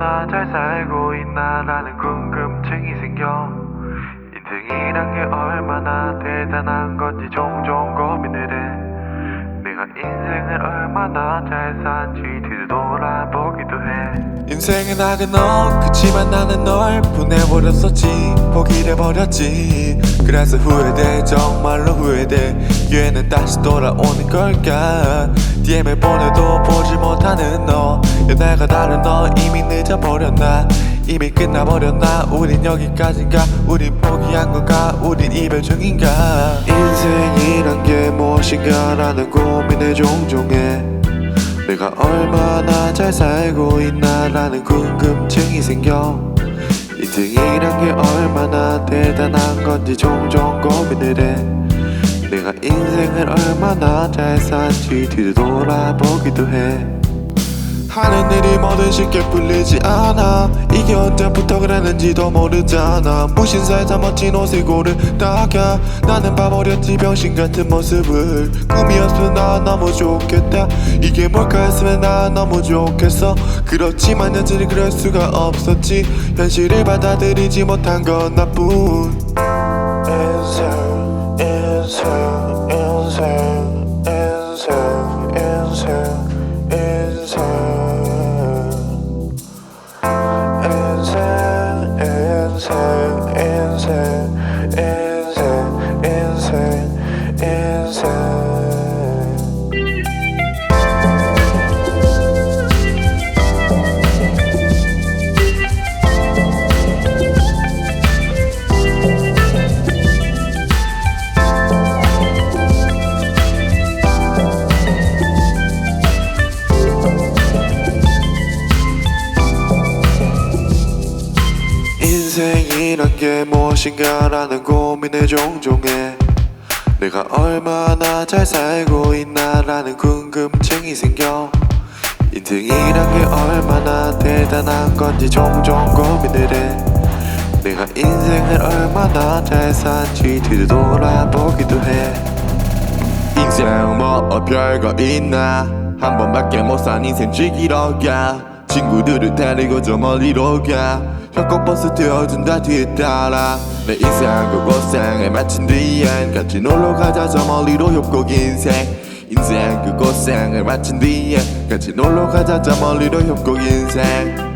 얼마나 잘 살고 있나라는 궁금증이 생겨. 인생이란 게 얼마나 대단한 건지 종종 고민을 해. 내가 인생을 얼마나 잘 산지 뒤돌아보기도 해. 인생의 낙은 너 그치만 나는 널 보내버렸었지. 포기를 해버렸지. 그래서 후회돼 정말로 후회돼 기회는 다시 돌아오는 걸까? DM을 보내도 보지 못하는 너. 연애가 다른 너 이미 늦어버렸나? 이미 끝나버렸나? 우린 여기까지인가? 우린 포기한 건가? 우린 이별 중인가? 인생이란 게 무엇인가? 라는 고민을 종종 해. 내가 얼마나 잘 살고 있나라는 궁금증이 생겨. 인생이란 게 얼마나 대단한 건지 종종 고민을 해. 내가 인생을 얼마나 잘 산지 뒤돌아보기도 해. 하는 일이 뭐든 쉽게 풀리지 않아. 이게 언제부터 그랬는지도 모르잖아. 무신사에서 멋진 옷을 고르다가. 나는 봐버렸지 병신 같은 모습을. 꿈이었으면 나 너무 좋겠다. 이게 뭘까 했으면 나 너무 좋겠어. 그렇지만 현실이 그럴 수가 없었지. 현실을 받아들이지 못한 건 나뿐. 인생 인생 insane, insane, insane, insane, insane. 인생 인생 인생이란 게 무엇인가라는 고민을 종종 해 내가 얼마나 잘 살고 있나라는 궁금증이 생겨. 인생이란 게 얼마나 대단한 건지 종종 고민을 해. 내가 인생을 얼마나 잘 산지 뒤돌아보기도 해. 인생 뭐 별거 있나? 한 번밖에 못 산 인생 즐기러 가 친구들을 데리고 저 멀리로 가. 협곡버스 태워준다 뒤에 따라. 내 인생 그곳생에 마친 뒤엔 같이 놀러 가자. 저 멀리로 협곡 인생. 인생 그곳생을 마친 뒤에 같이 놀러 가자. 저 멀리로 협곡 인생